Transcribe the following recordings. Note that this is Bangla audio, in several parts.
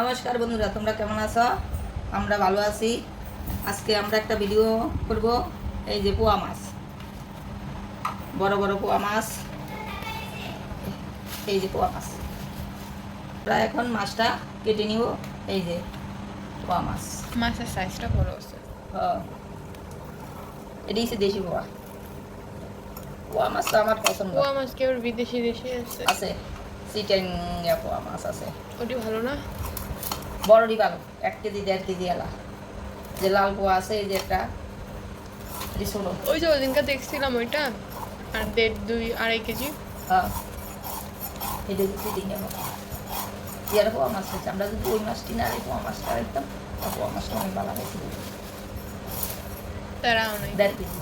নমস্কার বন্ধুরা তোমরা কেমন আছো? আমরা ভালো আছি। আজকে আমরা একটা ভিডিও করব এই যে পোয়া মাছ। বড় বড় পোয়া মাছ। এই যে পোয়া মাছ। প্রায় এখন মাছটা কেটে নিব এই যে পোয়া মাছ। মাছের সাইজটা বড় আছে হ্যাঁ। এটি হচ্ছে দেশি পোয়া। পোয়া মাছ আমার পছন্দ। পোয়া মাছ কেউ বিদেশি দেশে আছে? আছে। চিটেন পোয়া মাছ আছে। ওটি ভালো না? বড় ভালো এক কেজি দেড় কেজি এলা। যে লাল পোয়া আছে এই যে একটা ছোটো ওই যে ওদিনকে দেখছিলাম ওইটা আর দেড় দুই আড়াই কেজি। হ্যাঁ। এটা হচ্ছে চিটিং ইয়ার পোয়া। মাছ হচ্ছে আমরা যদি ওই মাছটি না এই পোয়া মাছটা রাখতাম পোয়া মাছটা অনেক ভালো হয়েছিল তারাও নাই দেড় কেজি।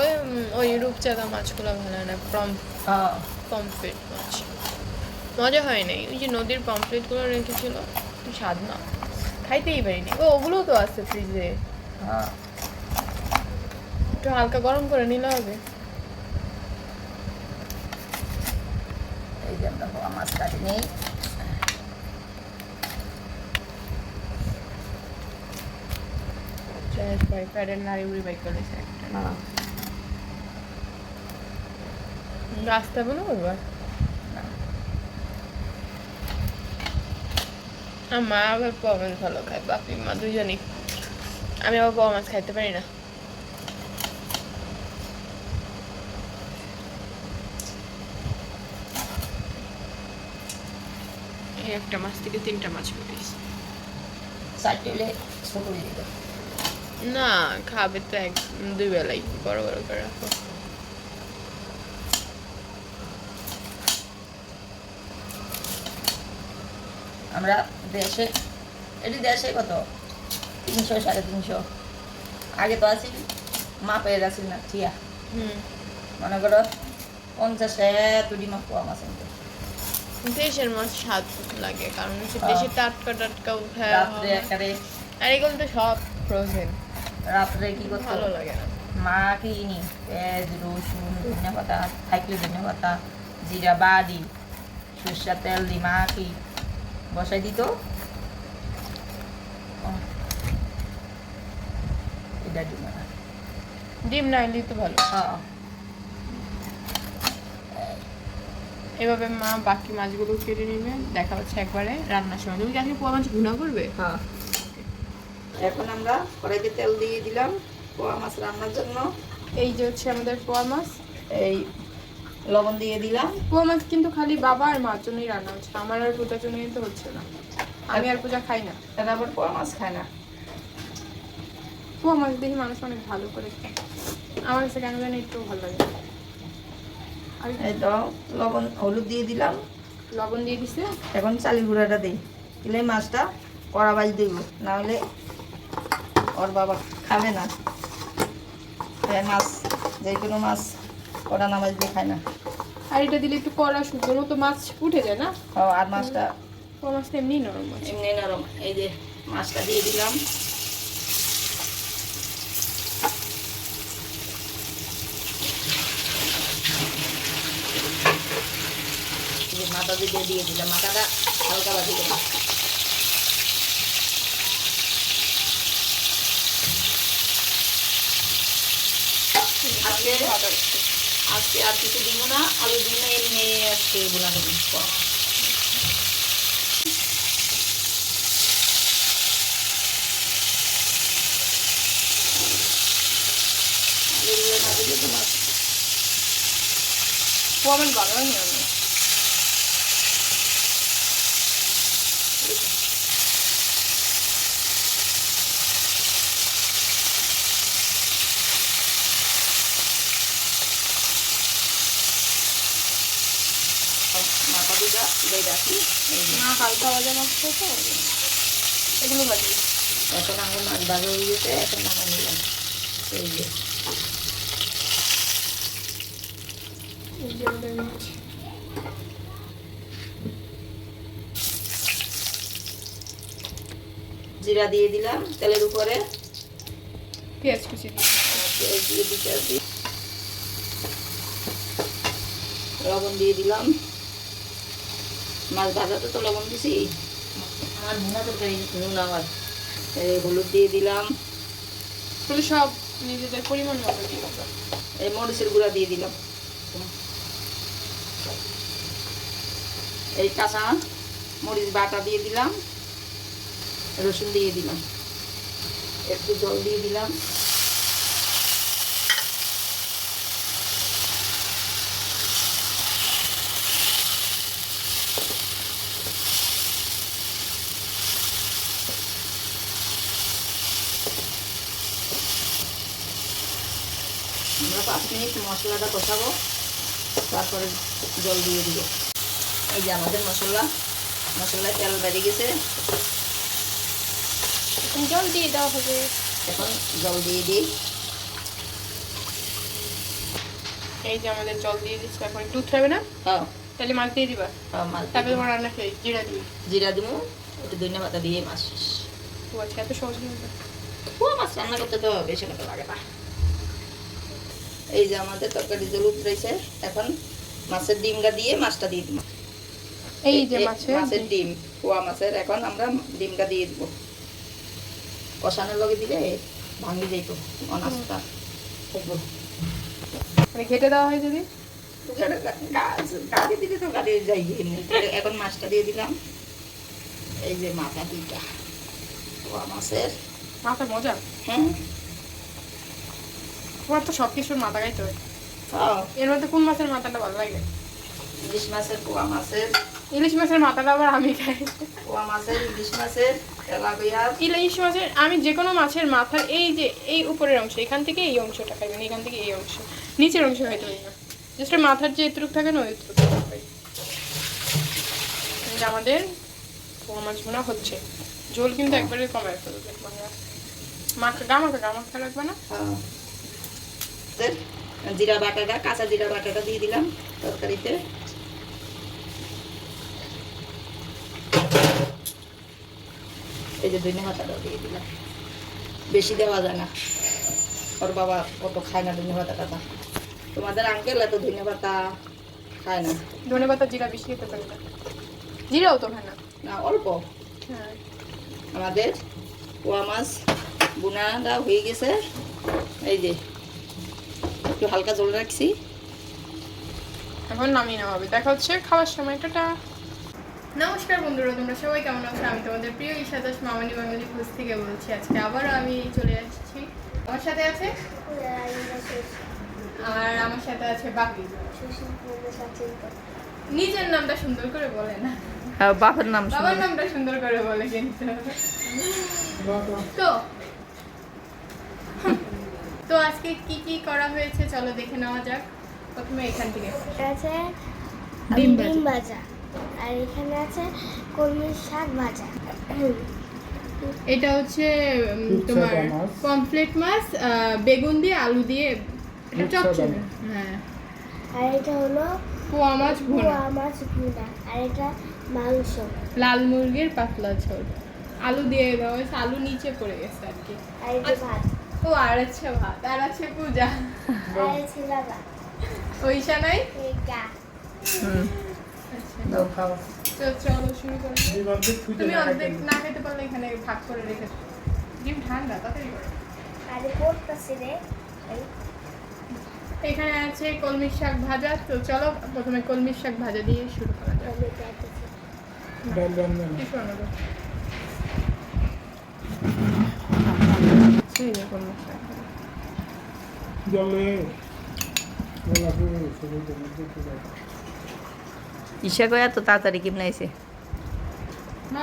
ওই ওই রূপচাঁদা মাছগুলো ভালো না প্রম হ্যাঁ। পমফ্রেট মাছ। মজা হয় নাই ওই যে নদীর পমফ্রেটগুলো রেখেছিল। কি স্বাদ না। খাইতেই পারিনি। ও ওগুলো তো আছে ফ্রিজে হ্যাঁ। একটু হালকা গরম করে নিলে হবে। এই যে আমরা পোয়া মাছ কাটি নেই। চায়ের প্যাডের নাড়ি উড়ি বাইক করেছে একটা। হ্যাঁ। রাস্তা মনে করবা আমার মা আবার পোয়া মাছ ভালো খায় বাপি মা দুজনই। আমি আবার পোয়া মাছ খাইতে পারি না। একটা মাছ থেকে তিনটা মাছ পেয়েছি না খাবে তো এক দুই বেলাই বড় বড় করে রাখো। আমরা দেশে এটি দেশে কত? তিনশো সাড়ে তিনশো। আগে তো আছি মাপের আছি না ঠিয়া। হুম। মনে করো পঞ্চাশে তুড়ি মাপ আনতে দেশের মাছ স্বাদ লাগে কারণ হচ্ছে হ্যাঁ। দেশে টাটকা টাটকা রাত্রে আর এগুলো তো সব ফ্রোজেন রাত্রে কি করতো ভালো লাগে না। মা কি নি পেঁয়াজ রসুন ধনিয়া পাতা থাকলে ধনিয়া পাতা জিরা বাড়ি সরষা তেল দি মা কি বসাই দিত। এটা দিই না ডিম না এলেই তো ভালো। হ্যাঁ এভাবে মা বাকি মাছগুলো কেটে নেবে দেখা হচ্ছে একবারে রান্নার সময়। তুমি কি পোয়া মাছ ভুনা করবে? হ্যাঁ। এখন আমরা কড়াইতে তেল দিয়ে দিলাম পোয়া মাছ রান্নার জন্য। এই যে হচ্ছে আমাদের পোয়া মাছ এই লবণ দিয়ে দিলাম। পোয়া মাছ কিন্তু খালি বাবা আর মার জন্যই রান্না হচ্ছে আমার আর পূজার জন্যই তো হচ্ছে না। আমি আর পূজা খাই না। তারা আবার পোয়া মাছ খায় না। পোয়া মাছ দেখি মানুষ অনেক ভালো করে খায় আমার কাছে কেন জানি একটু ভালো লাগে না। আর এই তো লবণ হলুদ দিয়ে দিলাম। লবণ দিয়ে দিছে? এখন চালি গুঁড়াটা দিই। দিলে মাছটা কড়া বাজ দিব নাহলে ওর বাবা খাবে না। মাছ যে কোনো মাছ। কড়া না বাজলে খায় না। আর এটা দিলে একটু কড়া শুকনো মতো মাছ উঠে যায় না? ও আর মাছটা পোয়া মাছটা এমনি নরম মাছ এমনি নরম। এই যে মাছটা দিয়ে দিলাম। মাথা দিয়ে দিয়ে দিলাম। মাথাটা হালকা বাজি আজকে আজকে আর কিছু দিব না আলু দিব না এমনি আজকে এগুলা দেবো কমেন্ট না রাখি। হালকা ভাজা তো এগুলো ভাজি। এখন আমার মাছ ভাজা হয়ে গেছে এখন নামা নিলাম এই যে। জিরা দিয়ে দিলাম তেলের উপরে। পেঁয়াজ কুচি দিয়ে পেঁয়াজ দিয়ে দিতে লবণ দিয়ে দিলাম। মাছ ভাজাতে তো লবণ দিছি। আমার ভুনা তরকারি নুন আমার এই হলুদ দিয়ে দিলাম। সব নিজেদের পরিমাণ মতো দিয়ে এই মরিচের গুঁড়া দিয়ে দিলাম। এই কাঁচা মরিচ বাটা দিয়ে দিলাম। রসুন দিয়ে দিলাম। একটু জল দিয়ে দিলাম আমরা পাঁচ মিনিট মশলাটা কষাবো তারপরে জল দিয়ে দিব। এই যে আমাদের মশলা মশলায় তেল বেড়ে গেছে। এখন জল দিয়ে দেওয়া হবে। এখন জল দিয়ে দিই। এই যে আমাদের জল দিয়ে দিচ্ছি এখন একটু উঠতে না? হ্যাঁ। তাহলে মাছ দিয়ে দিবা। হ্যাঁ মাছ দিয়ে তারপরে তোমার রান্না শেষ জিরা দিবি জিরা দিব একটু ধনিয়া পাতা দিয়ে মাছ। শেষ ও আচ্ছা এত সহজ ও মাছ রান্না করতে তো বেশি লাগে না। এই যে আমাদের তরকারি জল উতরেছে এখন মাছের ডিমটা দিয়ে মাছটা দিয়ে দিব। এই যে মাছের মাছের ডিম পোয়া মাছের এখন আমরা ডিমটা দিয়ে দিব। কষানোর লগে দিলে ভাঙি যাইত অনাজটা থাকব মানে ঘেটে দেওয়া হয় যদি? গাড়ি দিলে তো গাড়ি যাই এখন মাছটা দিয়ে দিলাম। এই যে মাথা দুইটা। পোয়া মাছের। মাথা মজা? হ্যাঁ। তোমার তো সব কিছুর মাথা খাইতে হয়। হ্যাঁ এর মধ্যে কোন মাছের মাথাটা ভালো লাগে? ইলিশ মাছের পোয়া মাছের। ইলিশ মাছের মাথাটা আবার আমি খাই। পোয়া মাছের ইলিশ মাছের ইলিশ মাছের আমি যে কোনো মাছের মাথার এই যে এই উপরের অংশ এখান থেকে এই অংশটা খাইবেন এখান থেকে এই অংশ। নিচের অংশ না। জাস্ট মাথার যে এতটুক থাকে না ওই খাই। আমাদের পোয়া মাছ ভুনা হচ্ছে। ঝোল কিন্তু একবারে কমায় ফেলবে। মাখা গামাখা গামাখা রাখবে না? হ্যাঁ। জিরা বাটাটা কাঁচা জিরা বাটাটা দিয়ে দিলাম তরকারিতে। এই যে ধনে পাতাটাও দিয়ে দিলাম। বেশি দেওয়া যায় না। ওর বাবা অত খায় না ধনে পাতাটা তোমাদের আঙ্কেল এত ধনে পাতা খায় না। ধনে পাতা জিরা বেশি খেতে পারে না। জিরাও তো খায় না। না অল্প। হ্যাঁ। আমাদের পোয়া মাছ বুনাটা হয়ে গেছে। এই যে একটু হালকা জল রাখছি। এখন নামিয়ে নেওয়া হবে। দেখা হচ্ছে খাওয়ার সময়। টাটা। নমস্কার বন্ধুরা তোমরা সবাই কেমন আছো? আমি তোমাদের প্রিয় ঈশা দাস মামানি বাঙালি খোঁজ থেকে বলছি। আজকে আবারও আমি চলে আসছি। আমার সাথে আছে? আর আমার সাথে আছে বাকি। নিজের নামটা সুন্দর করে বলে না। হ্যাঁ বাপের নাম বাবার নামটা সুন্দর করে বলে কিন্তু। তো তো আজকে কি কি করা হয়েছে? চলো দেখে নেওয়া যাক। প্রথমে এখান থেকে। আছে ডিম ডিম ভাজা। আর এখানে আছে কলমির শাক ভাজা। এটা হচ্ছে তোমার পমফ্লেট মাছ বেগুন দিয়ে আলু দিয়ে। এটা চচ্চড়ি। হ্যাঁ। আর এটা হলো পোয়া মাছ ভুনা। পোয়া মাছ ভুনা। আর এটা মাংস। লাল মুরগির পাতলা ঝোল। আলু দিয়ে দেওয়া হয়েছে। আলু নিচে পড়ে গেছে আর কি। আর এটা ভাত। ও আর আছে ভাত আর আছে পূজা। আর আছে লাবা ওইসা নাই? চলো শুরু করো। তুমি অর্ধেক না খেতে পারলে এখানে ভাগ করে রেখে দাও। ডিম ঠান্ডা তাড়াতাড়ি এখানে আছে কলমির শাক ভাজা তো চলো প্রথমে কলমির শাক ভাজা দিয়ে শুরু করা যাক। কিছু আনাবো ইসা কয়া তো তাড়াতাড়ি কেমন আইছে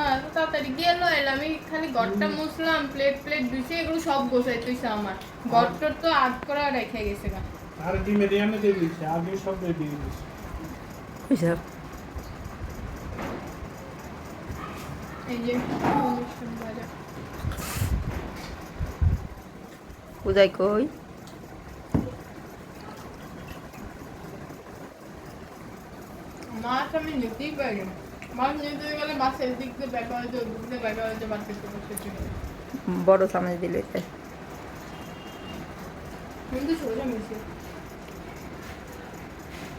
এত তাড়াতাড়ি গেল আমি খালি গড়টা মুছলাম প্লেট প্লেট ধুইছে এগুলো সব গোছাই তুইছে আমার গড়টার তো আট করা রেখে গেছে গা আর ডিমের ইয়ানে দিয়ে দিচ্ছে আগে সব দিয়ে বুঝা এই যে কলমির শাক ভাজা কই? মাছ আমি নিতেই পারি মাছ নিতে গেলে মাছের দিক দিয়ে ব্যাকা হয়েছে ওই দিক দিয়ে ব্যাকা হয়েছে মাছের বড় চামচ দিলে কিন্তু সোজা মিশে।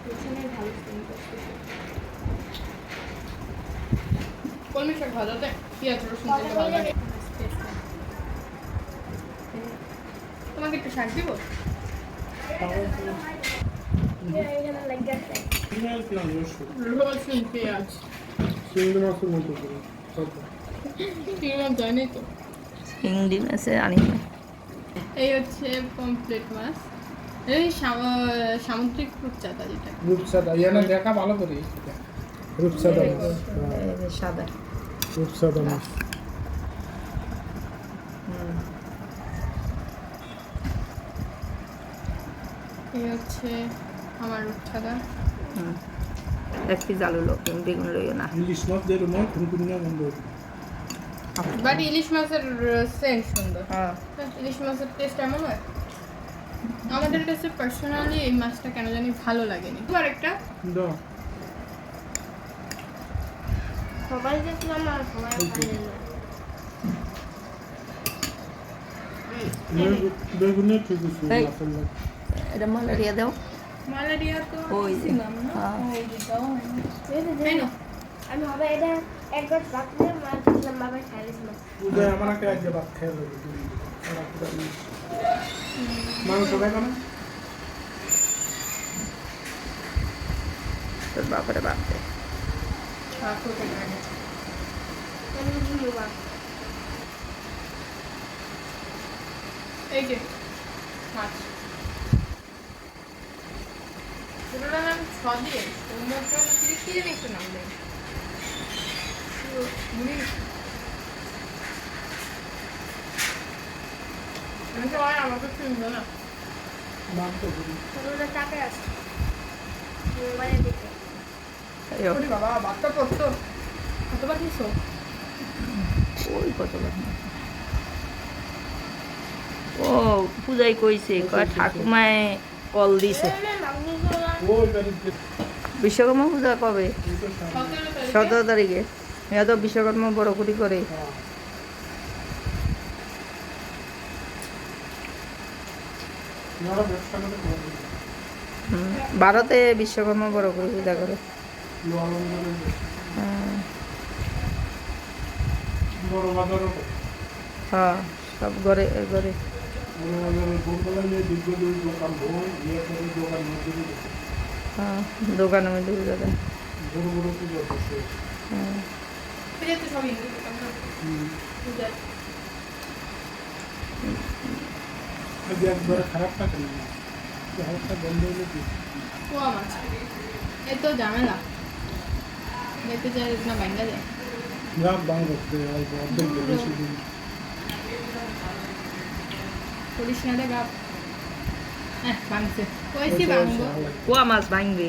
পেছনে ঢাল কলমি শাক ভাজাতে পেঁয়াজ রসুন ভালো লাগে। একটু শাক দিব? রসুন পেঁয়াজ চিংড়ি মাছের মতো চিংড়ি মাছ জানি তো চিংড়ি মাছে। আনি এই হচ্ছে পমপ্লেট মাছ। এই সাম- সামুদ্রিক রূপচাঁদা যেটা। রূপসাদা ইয়ানা দেখা ভালো করে মাছ হ্যাঁ, এই যে সাদা। রূপসাদা মাছ। হুম। এই হচ্ছে আমার হুম। এক পিস আলু লো বেগুন লইও না। ইলিশ মাছ দিয়ে খুনখুনি না বাট ইলিশ মাছের সেন্ট সুন্দর। হ্যাঁ। ইলিশ মাছের টেস্ট এমন হয়? আমাদের কাছে পার্সোনালি এই মাছটা কেন জানি ভালো লাগেনি। আর একটা। দাও সবাই দেখলাম আর সবাই খাইল না বেগু- বেগুনে ঠিক আছে। এটা মালারিয়া দাও মালারিয়া তো ওই যে না হ্যাঁ। না? আমি হবে এটা একবার বাকলে মাছ দিলাম বাবা খাইলিস মাছ উদয় আমার একটা এক ভাত পুরা দিন। মাংস খাইবে না তোর বাপরে বাপরে এই যে মাছ নাম কি জানি একটু নাম দেয় আমাকে চিনবো না চাপে আছে ও, বাবা বাচ্চা পড়তো কতবার দিছো ওই কত ও পূজাই কইছে কয় ঠাকুমায় কল দিছে। বিশ্বকর্মা পূজা কবে। সতেরো তারিখে। সতেরো তারিখে এরা তো বিশ্বকর্মা বড় করি করে। ভারতে বিশ্বকর্মা বড় করে পূজা করে। হ্যাঁ, সব ঘরে ঘরে। দোকান দোকান। হ্যাঁ দোকানের মধ্যে পূজা দেয় হ্যাঁ। দোকান খারাপ থাকে না হালকা বন্ধ হলে কি? এ তো ঝামেলা দেখতে চাই না ভাঙ্গা যায়। গাছ বাং করতে অল্প অর্ধেক বেশি দিন। করিস না রে গাপ হ্যাঁ ভাঙছে কইছি ভাঙবো কুয়া মাছ ভাঙবে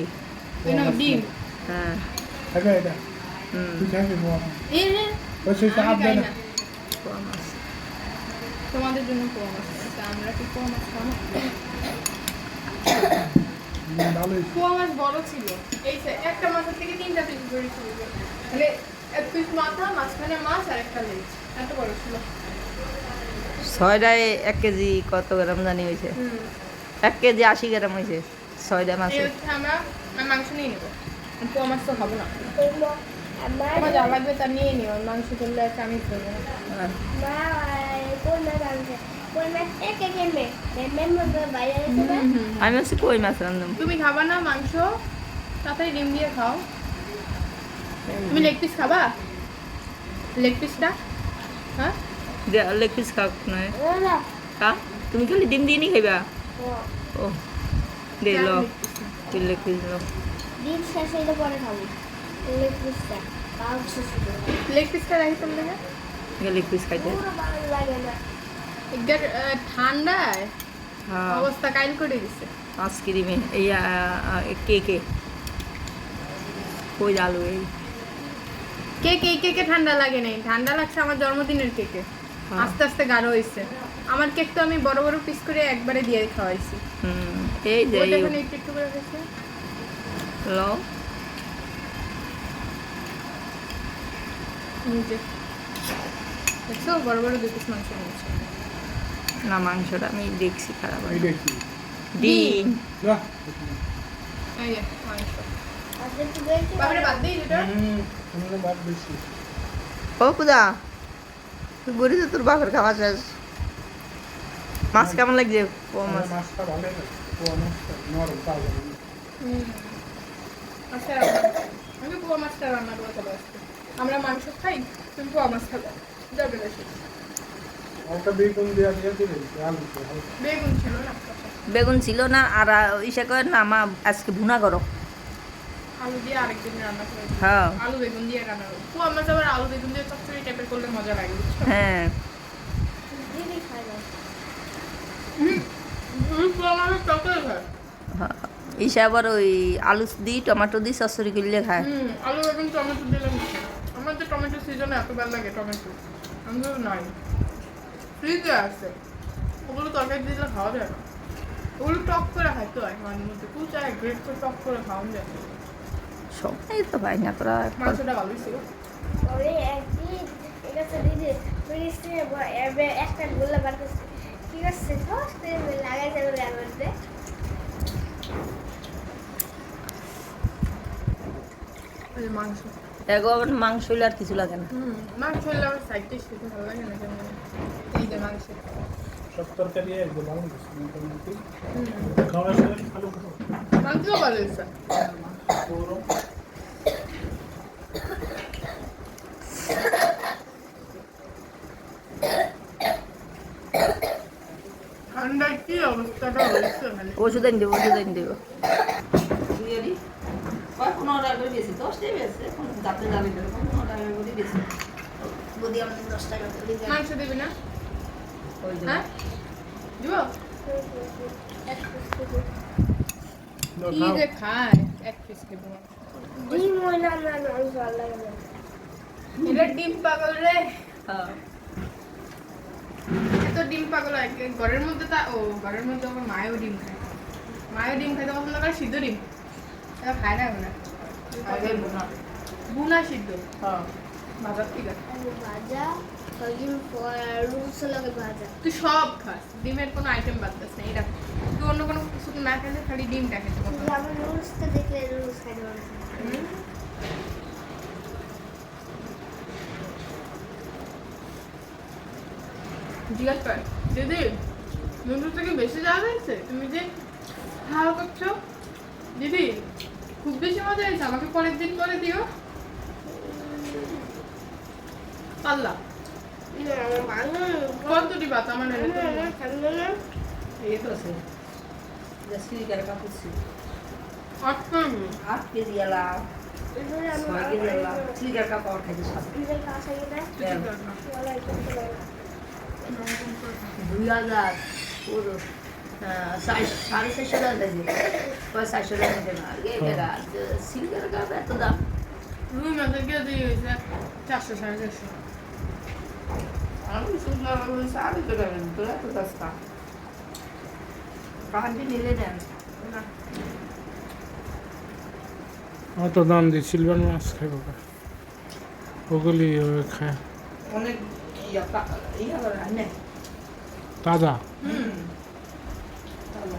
ডিম হ্যাঁ তোমাদের জন্য আমরা কি খাব বড় ছিল এই একটা মাছের থেকে তিনটা পিস ধরে ছিল এক পিস মাথা মাঝখানে মাছ আর একটা লেজ এত বড় ছিল ছয়টায় এক কেজি কত গ্রাম জানি হয়েছে হুম এক কেজি আশি গ্রাম হয়েছে ছয়টা এই মাছে আমরা মাংস নিয়ে নেব। তো খাব না। আমার যা লাগবে তা নিয়ে নিও মাংস করলে একটা আমি করব না। হ্যাঁ। না? আমি হচ্ছে কই মাছ রান্ধলাম তুমি খাবা না মাংস? তাড়াতাড়ি ডিম দিয়ে খাও। তুমি লেগ পিস খাবা? লেগ পিসটা? হ্যাঁ? লেগ পিস খাও নয়। না না। তুমি খালি ডিম দিয়ে নি খাইবা? ও, ও দে লো তুই লেগ পিস শেষ হইলে পরে খাব। লেগ পিসটা তাও শেষ হইলে লেগ পিসটা রাখি তোর লেগে লেগ পিস খাইতে। ভালো লাগে না। একবার ঠান্ডায় হ্যাঁ। অবস্থা কাইল করে দিছে। আইসক্রিমে এই কেকে কই আলু এই? কেক এই কেকে ঠান্ডা লাগে নাই? ঠান্ডা লাগছে আমার জন্মদিনের কেকে হ্যাঁ। আস্তে আস্তে গাঢ় হয়েছে আমার কেক তো আমি বড় বড় পিস করে একবারে দিয়ে খাওয়াইছি। হুম এই যে ওটা এখন একটু একটু করে হয়েছে লো। নিজে দেখছ? বড় বড় পিস মাংস নিয়েছে। না মাংসটা আমি দেখছি খারাপ হয় এইটা কি ডিম। না। এই যে মাংস। ও পূজা তুই বলিস তোর বাপের খাওয়া শেষ। মাছ কেমন লাগছে? মাছটা ভালো মাছটা নরম তাজা আচ্ছা আমি পোয়া মাছটা রান্না করে আমরা মাংস খাই তুমি পোয়া মাছ খাব। যাবে বেশি একটা বেগুন দিয়ে দিলে বেগুন ছিল না বেগুন ছিল না আর ইসে করে না মা আজকে ভুনা করো আলু দিয়ে আরেকদিন রান্না করে হ্যাঁ। আলু বেগুন দিয়ে রান্না করব। পোয়া মাছ আবার আলু বেগুন দিয়ে চচ্চড়ি টাইপের করলে মজা লাগে হ্যাঁ দিদি খায় না হুম পোয়া মাছের চচ্চড়ি খায় হ্যাঁ। ইসে আবার ওই আলু দিই টমেটো দিই সসরি করলে খায়। হুম আলু বেগুন টমেটো দিলে আমার তো টমেটো সিজনে এত ভালো লাগে টমেটো। আমি নাই। ফ্রিজে আছে। ওগুলো তরকারি দিলে খাওয়া যায় না। ওগুলো টক করে খাইতে হয় মাঝে মধ্যে। কুচায় গ্রেট করে টক করে খাওয়া যায় সবাই তো পাই না তোরা মাংসটা ভালোই ছিল। একটা গোলা করছে। ঠিক আছে লাগাই যাবে এর মধ্যে এই যে মাংস। এগো আবার মাংস হইলে আর কিছু লাগে না। হুম মাংস হলে আমার সাইড ডিশ খেতে ভালো লাগে না এই যে মাংস। সব তরকারি একদম ভালো মোটামুটি খাওয়ার সময় ভালো খাও মাংসও ভালো হয়েছে। পুরো কি অবস্থাটা হয়েছে মানে? ওষুধ এনে দেবো ওষুধ এনে দেবো। কোনো অর্ডার করে দিয়েছি দশটাই বেশি। যাতে যাবে কোনো অর্ডার করে আমাদের দশ টাকা করে। মাংস দিবি না? হ্যাঁ? এক piece দিদি। কি যে খায়? এক পিস দেবো ডিম না আমার মাংস ভালো লাগে না। এটা ডিম পাগল রে। হ্যাঁ। এত ডিম পাগল হয়। ঘরের মধ্যে তা ও ঘরের মধ্যে আমার মায়ও ডিম খায়। মায়ও ডিম খাইতে পছন্দ করে সিদ্ধ ডিম। খায় না বোনা। সিদ্ধ? হ্যাঁ। ঠিক আছে। ভাজা কদিন পর রুলস লাগে ভাজা। তুই সব খাস ডিমের কোনো আইটেম বাদ দিস না এটা তুই অন্য কোনো কিছু না খেলে খালি ডিমটা খেতে পছন্দ। আমার রুলসটা দেখলে রুলস খাইতে পারছি জিজ্ঞাসা কর দিদি নুডলস থেকে বেশি যাওয়া হয়েছে? তুমি যে খাওয়া করছ? দিদি খুব বেশি মজা হয়েছে আমাকে পরের দিন করে দিও। পাল্লা। না আমার ভালো কত দিবা তো আমার এনে তো আমার খাবে না এই তো আছে। যা সিলিকার কাপড় ছিল। আটটা আট কেজি এলা, এগুলো আমি ছয় কেজি এলা। সিলিকার কাপড় সাড়ে চারশো টাকা দিয়েছে। কয় চারশো টাকা দিতে না। কাপড় এত দাম। রুই মাছের কেজি হয়েছে চারশো সাড়ে চারশো আমি শুনলাম, টাকা দিন, তোরা এত সস্তা। কাহান্ডি নিলে অত দাম দিয়ে সিলভার মাছ খাইব ওগুলি ওই খায় অনেক ইয়া ইয়া করে তাজা হুম তাহলে।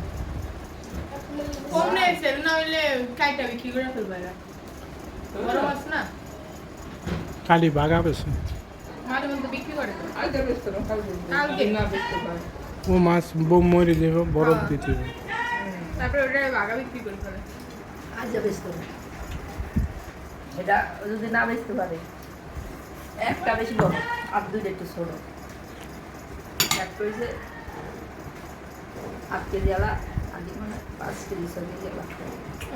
কম নিয়েছে না হইলে কাইটা বিক্রি করে ফেলবে এরা। বড় মাছ না? কালি বাগা পেছে মাঝে মধ্যে বিক্রি করে তো। আগে বেচতো কালকে। না বেচতে পারে। ও মাছ বউ মরে যাবে বরফ হ্যাঁ। দিতে হবে তারপরে ওটা বাগা বিক্রি করে ফেলে। আজ বেচতো না। এটা যদি না বেচতে পারে একটা বেশি বড় আর দুইটা একটু ছোট। একটা হয়েছে আট কেজি আলা আর মানে পাঁচ কেজি ছ কেজি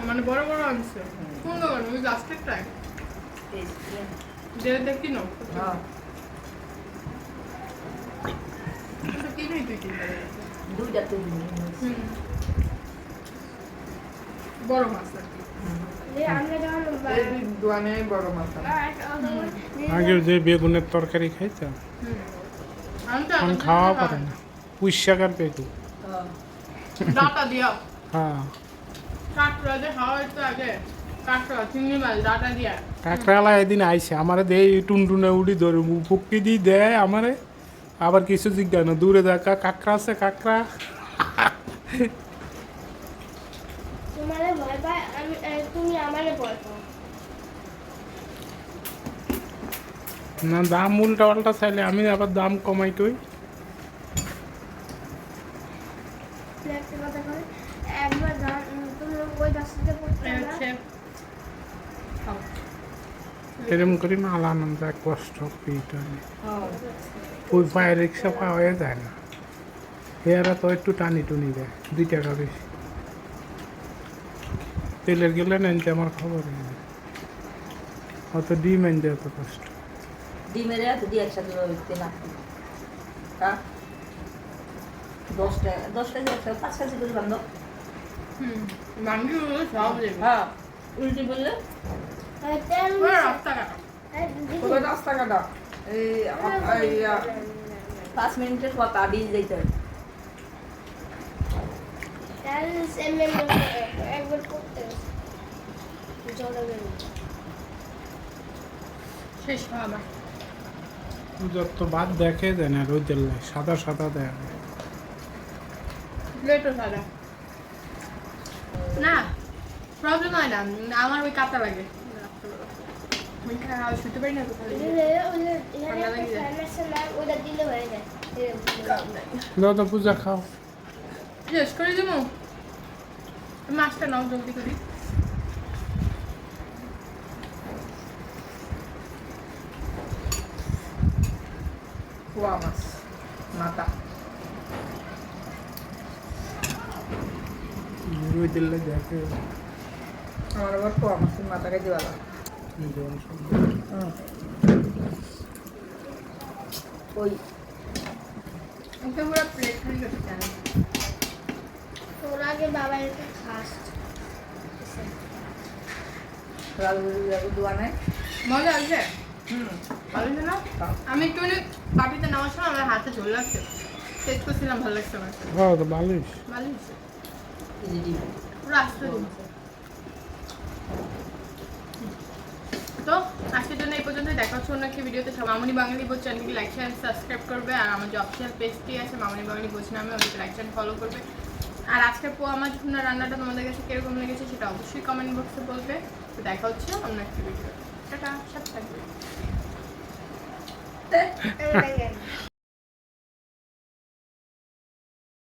মানে বড় বড় আনছে। কোন দোকান? ওই লাস্টের টাইম যে দেখি না হ্যাঁ, তুই কিনতে? দুইটা বড় মাছ আর কি আগের যে বেগুনের তরকারি খাইতাম খাওয়া পারে না। পুঁই শাকার বেগুন। হ্যাঁ ডাটা দিয়া হ্যাঁ কাঁকড়া যে খাওয়া হইতো আগে কাঁকড়া চিংড়ি মাছ ডাটা দিয়া কাঁকড়ালা এদিন আইছে আমারে দে টুনটুনে উড়ি ধরে দিয়ে দেয় আমারে আবার কিছু জিজ্ঞাসা না দূরে দেখা কাঁকড়া আছে কাঁকড়া তোমারে ভয় পায় আমি তুমি আমারে ভয় পাও না দাম উল্টা পাল্টা চাইলে আমি আবার দাম কমাই কই একটা কথা বলে একবার ধান তুমি ওই দশটা পড়তে এই না হচ্ছে খাও। এরম করি না আনন্দ এক কষ্ট পিটা ওই পায়ে রিক্সা পাওয়া যায় না। এরা তো একটু টানি টুনি দেয় দুই টাকা বেশি। তেলের গেলে নাইতে আমার খবর নেই। অত ডিম আনতে এত কষ্ট। ডিমের এত দিয়ে একসাথে দিতে না। দশটা দশ কেজি একসাথে পাঁচ কেজি করে বান্ধব। হুম সব হ্যাঁ উল্টি বললে রাস্তাঘাট এই পাঁচ মিনিটের কথা দিয়ে যেতে হবে। একবার করতে শেষ যত ভাত দেখে দেয় না রোদের লাই সাদা সাদা দেয়। প্লেটও সাদা। না প্রবলেম হয় না আমার ওই কাঁচা লাগে। শুতে পারি না তো যায় যত পূজা খাও শেষ করে দেবো মাছটা নাও জলদি করি পোয়া মাছ মাথা দেখে আমার আবার পোয়া মাছের মাথা খাইতে ওই প্লেট চান তোর আগে বাবা খাস মজা আছে হুম ভালো না আমি একটু পাটিতে নেওয়ার সময় আমার হাতে ঝোল লাগছে টেস্ট করছিলাম ভালো লাগছে আমার। হ্যাঁ তো। পুরো আস্তে দিন তো আজকের জন্য এই পর্যন্ত দেখা হচ্ছে অন্য একটি ভিডিওতে, সব মামনি বাঙালি বোঝ চ্যানেলকে লাইক শেয়ার সাবস্ক্রাইব করবে। আর আমার যে অফিসিয়াল পেজটি আছে, মামনি বাঙালি বোঝ নামে ওদেরকে লাইক চ্যানেল ফলো করবে। আর আজকের পোয়া মাছ ভুনা রান্নাটা তোমাদের কাছে কীরকম লেগেছে সেটা অবশ্যই কমেন্ট বক্সে বলবে। তো দেখা হচ্ছে অন্য একটি ভিডিও টাটা সাথে থাকবে